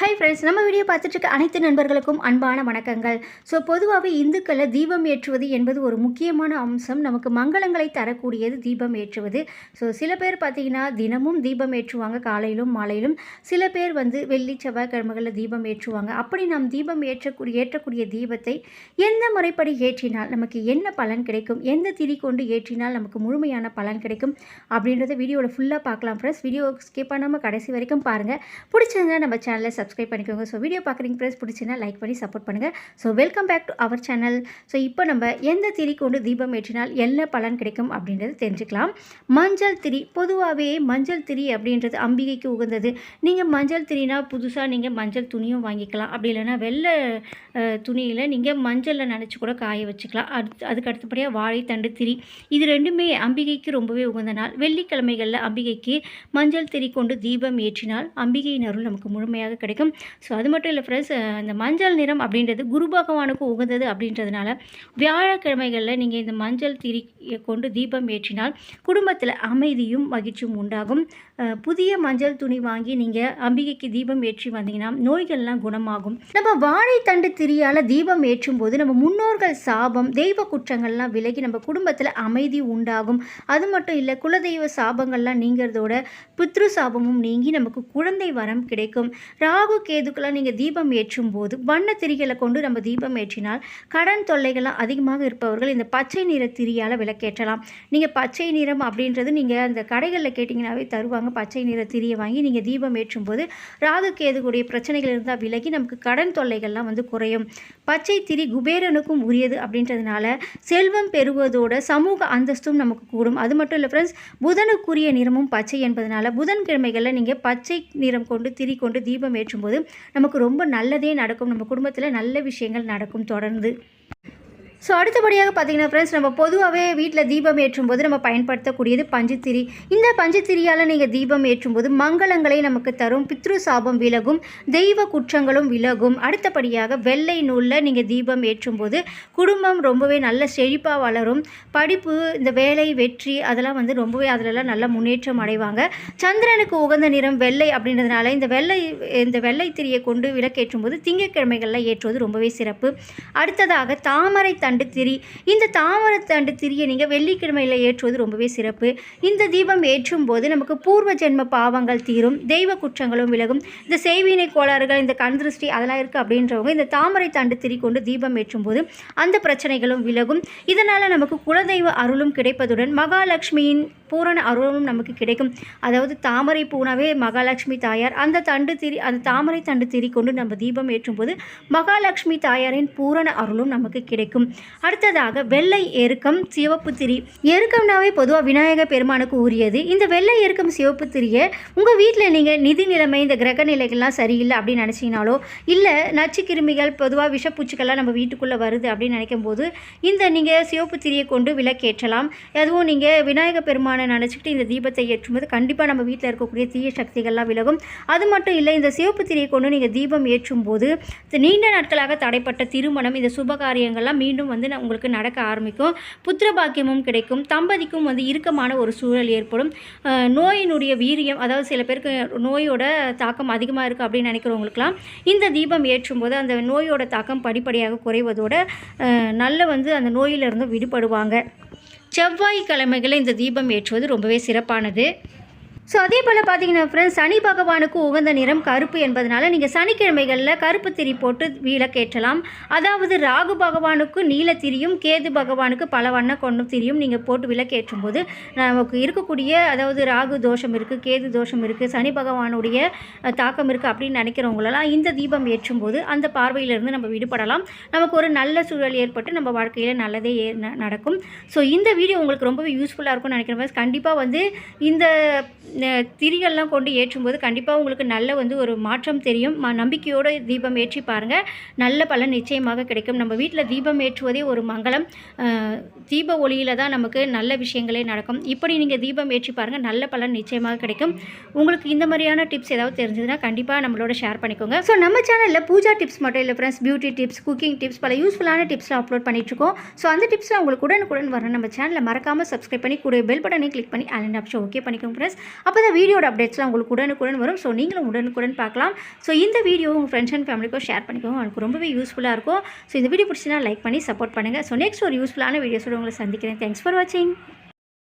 Hi friends நம்ம video பார்த்துட்டு இருக்க அனைத்து நண்பர்களுக்கும் அன்பான வணக்கங்கள். ஸோ பொதுவாகவே இந்துக்களில் தீபம் ஏற்றுவது என்பது ஒரு முக்கியமான அம்சம். நமக்கு மங்களங்களை தரக்கூடியது தீபம் ஏற்றுவது. ஸோ சில பேர் பார்த்தீங்கன்னா தினமும் தீபம் ஏற்றுவாங்க காலையிலும் மாலையிலும். சில பேர் வந்து வெள்ளி செவ்வாய்க்கிழமைகளில் தீபம் ஏற்றுவாங்க. அப்படி நாம் தீபம் ஏற்றக்கூடிய ஏற்றக்கூடிய தீபத்தை எந்த முறைப்படி ஏற்றினால் நமக்கு என்ன பலன் கிடைக்கும்? எந்த திரி கொண்டு ஏற்றினால் நமக்கு முழுமையான பலன் கிடைக்கும்? அப்படின்றத வீடியோவில் ஃபுல்லாக பார்க்கலாம் ஃப்ரெண்ட்ஸ் வீடியோ ஸ்கிப் பண்ணாமல் கடைசி வரைக்கும் பாருங்கள் பிடிச்சிருந்தா நம்ம சேனலை சப்ஸ்கிரைப் பண்ணிக்கோங்க. ஸோ வீடியோ பார்க்குறீங்க ப்ரெஸ் பிடிச்சினா லைக் பண்ணி சப்போர்ட் பண்ணுங்கள் so welcome back to our channel so இப்போ நம்ம எந்த திரி கொண்டு தீபம் ஏற்றினால் என்ன பலன் கிடைக்கும் அப்படின்றது தெரிஞ்சுக்கலாம். மஞ்சள் திரி பொதுவாகவே மஞ்சள் திரி அப்படின்றது அம்பிகைக்கு உகந்தது. நீங்கள் மஞ்சள் திரினா புதுசாக நீங்கள் மஞ்சள் துணியும் வாங்கிக்கலாம். அப்படி இல்லைன்னா வெள்ளை துணியில் நீங்கள் மஞ்சளில் நினச்சி கூட காய வச்சுக்கலாம். அடுத்து அதுக்கு அடுத்தபடியாக வாழைத்தண்டு திரி. இது ரெண்டுமே அம்பிகைக்கு ரொம்பவே உகந்த நாள். வெள்ளிக்கிழமைகளில் அம்பிகைக்கு மஞ்சள் திரி கொண்டு தீபம் ஏற்றினால் அம்பிகையின் அருள் நமக்கு முழுமையாக கிடைக்கும். ஸோ அது மட்டும் இல்லை ஃப்ரெண்ட்ஸ் இந்த மஞ்சள் நிறம் அப்படின்றது குரு பகவானுக்கு உகந்தது அப்படின்றதுனால வியாழக்கிழமைகளில் நீங்கள் இந்த மஞ்சள் திரி கொண்டு தீபம் ஏற்றினால் குடும்பத்தில் அமைதியும் மகிழ்ச்சியும் உண்டாகும். புதிய மஞ்சள் துணி வாங்கி நீங்கள் அம்பிகைக்கு தீபம் ஏற்றி வந்தீங்கன்னா நோய்கள்லாம் குணமாகும். நம்ம வாழைத்தண்டு திரியால் தீபம் ஏற்றும் போது நம்ம முன்னோர்கள் சாபம் தெய்வ குற்றங்கள்லாம் விலகி நம்ம குடும்பத்தில் அமைதி உண்டாகும். அது மட்டும் இல்லை குலதெய்வ சாபங்கள்லாம் நீங்கிறதோட பித்ரு சாபமும் நீங்கி நமக்கு குழந்தை வரம் கிடைக்கும். ரா ராகு கேதுக்கெல்லாம் நீங்கள் தீபம் ஏற்றும் போது வண்ண திரிகளை கொண்டு நம்ம தீபம் ஏற்றினால் கடன் தொல்லைகள்லாம் அதிகமாக இருப்பவர்கள் இந்த பச்சை நிற திரியால் விளக்கேற்றலாம். நீங்கள் பச்சை நிறம் அப்படின்றது நீங்கள் அந்த கடைகளில் கேட்டிங்கனாவே தருவாங்க. பச்சை நிற திரியை வாங்கி நீங்கள் தீபம் ஏற்றும் போது ராகு கேதுக்குடைய பிரச்சனைகள் இருந்தால் விலகி நமக்கு கடன் தொல்லைகள்லாம் வந்து குறையும். பச்சை திரி குபேரனுக்கும் உரியது அப்படின்றதுனால செல்வம் பெறுவதோட சமூக அந்தஸ்தும் நமக்கு கூடும். அது மட்டும் இல்லை ஃப்ரெண்ட்ஸ் புதனுக்குரிய நிறமும் பச்சை என்பதனால புதன்கிழமைகளில் நீங்கள் பச்சை நிறம் கொண்டு திரி கொண்டு தீபம் போது நமக்கு ரொம்ப நல்லதே நடக்கும். நம்ம குடும்பத்தில் நல்ல விஷயங்கள் நடக்கும் தொடர்ந்து. ஸோ அடுத்தபடியாக பார்த்தீங்கன்னா ஃப்ரெண்ட்ஸ் நம்ம பொதுவாகவே வீட்டில் தீபம் ஏற்றும் போது நம்ம பயன்படுத்தக்கூடியது பஞ்சுத்திரி. இந்த பஞ்சுத்திரியால் நீங்கள் தீபம் ஏற்றும் போது மங்களங்களை நமக்கு தரும் பித்ரு சாபம் விலகும் தெய்வ குற்றங்களும் விலகும். அடுத்தபடியாக வெள்ளை நூலில் நீங்கள் தீபம் ஏற்றும் போது குடும்பம் ரொம்பவே நல்ல செழிப்பாக வளரும். படிப்பு இந்த வேலை வெற்றி அதெல்லாம் வந்து ரொம்பவே அதிலெல்லாம் நல்ல முன்னேற்றம் அடைவாங்க. சந்திரனுக்கு உகந்த நிறம் வெள்ளை அப்படின்றதுனால இந்த வெள்ளை இந்த வெள்ளை திரியை கொண்டு விளக்கேற்றும் போது திங்கட்கிழமைகளில் ஏற்றுவது ரொம்பவே சிறப்பு. அடுத்ததாக தாமரை தண்டு திரி. இந்த தாமரத்தண்டு திரியை நீங்கள் வெள்ளிக்கிழமையில் ஏற்றுவது ரொம்பவே சிறப்பு. இந்த தீபம் ஏற்றும் போது நமக்கு பூர்வ ஜென்ம பாவங்கள் தீரும் தெய்வ குற்றங்களும் விலகும். இந்த செய்வினை கோளாறுகள் இந்த கண் திருஷ்டி அதெல்லாம் இருக்குது அப்படின்றவங்க இந்த தாமரை தண்டு திரி கொண்டு தீபம் ஏற்றும் போது அந்த பிரச்சனைகளும் விலகும். இதனால் நமக்கு குலதெய்வ அருளும் கிடைப்பதுடன் மகாலட்சுமியின் பூரண அருளும் நமக்கு கிடைக்கும். அதாவது தாமரை பூனாவே மகாலட்சுமி தாயார். அந்த தண்டு திரி அந்த தாமரை தண்டு திரி கொண்டு நம்ம தீபம் ஏற்றும்போது மகாலட்சுமி தாயாரின் பூரண அருளும் நமக்கு கிடைக்கும். அடுத்ததாக வெள்ளை எருக்கம் சிவப்பு திரி. எருக்கம்னாவே பொதுவாக விநாயகர் பெருமானுக்கு உரியது. இந்த வெள்ளை எருக்கம் சிவப்பு திரியை உங்கள் வீட்டில் நீங்கள் நிதி நிலைமை இந்த கிரக நிலைகள்லாம் சரியில்லை அப்படின்னு நினச்சிங்கனாலோ இல்லை நச்சு கிருமிகள் பொதுவாக விஷப்பூச்சிகள்லாம் நம்ம வீட்டுக்குள்ளே வருது அப்படின்னு நினைக்கும் போது இந்த நீங்கள் சிவப்பு திரியை கொண்டு விளக்கேற்றலாம். அதுவும் நீங்கள் விநாயகர் பெருமான நினச்சிக்கிட்டு இந்த தீபத்தை ஏற்றும்போது கண்டிப்பாக நம்ம வீட்டில் இருக்கக்கூடிய தீய சக்திகள்லாம் விலகும். அது மட்டும் இல்லை இந்த சிவப்பு திரியை கொண்டு நீங்கள் தீபம் ஏற்றும் போது நீண்ட நாட்களாக தடைப்பட்ட திருமணம் இந்த சுப காரியங்கள்லாம் மீண்டும் வந்து உங்களுக்கு நடக்க ஆரம்பிக்கும். புத்திர பாக்கியமும் கிடைக்கும். தம்பதிக்கும் வந்து இறுக்கமான ஒரு சூழல் ஏற்படும். நோயினுடைய வீரியம் அதாவது சில பேருக்கு நோயோட தாக்கம் அதிகமாக இருக்குது அப்படின்னு நினைக்கிறவங்களுக்குலாம் இந்த தீபம் ஏற்றும் போது அந்த நோயோட தாக்கம் படிப்படியாக குறைவதோடு நல்ல வந்து அந்த நோயிலிருந்து விடுபடுவாங்க. செவ்வாய்க்கிழமைகளில் இந்த தீபம் ஏற்றுவது ரொம்பவே சிறப்பானது. ஸோ அதே போல் பார்த்தீங்கன்னா ஃப்ரெண்ட்ஸ் சனி பகவானுக்கு உகந்த நிறம் கருப்பு என்பதனால நீங்கள் சனிக்கிழமைகளில் கருப்பு திரி போட்டு விளக்கேற்றலாம் அதாவது ராகு பகவானுக்கு நீல திரியும் கேது பகவானுக்கு பல வண்ண கொண்டும் திரியும் நீங்கள் போட்டு விளக்கேற்றும் போது நமக்கு இருக்கக்கூடிய அதாவது ராகு தோஷம் இருக்குது கேது தோஷம் இருக்குது சனி பகவானுடைய தாக்கம் இருக்குது அப்படின்னு நினைக்கிறவங்களெல்லாம் இந்த தீபம் ஏற்றும் போது அந்த பார்வையிலிருந்து நம்ம விடுபடலாம். நமக்கு ஒரு நல்ல சூழல் ஏற்பட்டு நம்ம வாழ்க்கையில் நல்லதே ஏ- நடக்கும். ஸோ இந்த வீடியோ உங்களுக்கு ரொம்பவே யூஸ்ஃபுல்லாக இருக்கும்னு நினைக்கிறேன் கண்டிப்பாக வந்து இந்த திரிகள்லாம் கொண்டு ஏற்றும்போது கண்டிப்பாக உங்களுக்கு நல்ல வந்து ஒரு மாற்றம் தெரியும். ம நம்பிக்கையோடு தீபம் ஏற்றி பாருங்கள் நல்ல பலன் நிச்சயமாக கிடைக்கும். நம்ம வீட்டில் தீபம் ஏற்றுவதே ஒரு மங்களம். தீப ஒளியில் தான் நமக்கு நல்ல விஷயங்களே நடக்கும். இப்படி நீங்கள் தீபம் ஏற்றி பாருங்கள் நல்ல பலன் நிச்சயமாக கிடைக்கும். உங்களுக்கு இந்த மாதிரியான டிப்ஸ் ஏதாவது தெரிஞ்சதுன்னா கண்டிப்பாக நம்மளோட ஷேர் பண்ணிக்கோங்க. ஸோ நம்ம சேனலில் பூஜா டிப்ஸ் மட்டும் இல்லை friends beauty tips cooking tips பல யூஸ்ஃபுல்லான டிப்ஸ்லாம் அப்லோட் பண்ணிட்டுருக்கோம் ஸோ அந்த டிப்ஸ்லாம் உங்களுக்கு உடனுக்குடன் வரணும் நம்ம சேனலில் மறக்காமல் சப்ஸ்கிரைப் பண்ணி கூட பெல் பட்டனை கிளிக் பண்ணி அலண்ட் ஆப்ஷன் ஓகே பண்ணிக்கோங்க ஃப்ரெண்ட்ஸ் அப்போ தான் வீடியோட அப்டேட்ஸ்லாம் உங்களுக்கு உடனுக்குடன் வரும். ஸோ நீங்களும் உடனுக்குடன் பார்க்கலாம். ஸோ இந்த வீடியோ உங்கள் ஃப்ரெண்ட்ஸ் அண்ட் ஃபேமிலிக்கும் ஷேர் பண்ணிக்கோங்க. எனக்கு ரொம்பவே யூஸ்ஃபுல்லாக இருக்கும். ஸோ இந்த வீடியோ பிடிச்சினா லைக் பண்ணி சப்போர்ட் பண்ணுங்கள் ஸோ நெக்ஸ்ட் ஒரு யூஸ்ஃபுல்லான வீடியோஸோட உங்களை சந்திக்கிறேன். தேங்க்ஸ் ஃபார் வாட்சிங்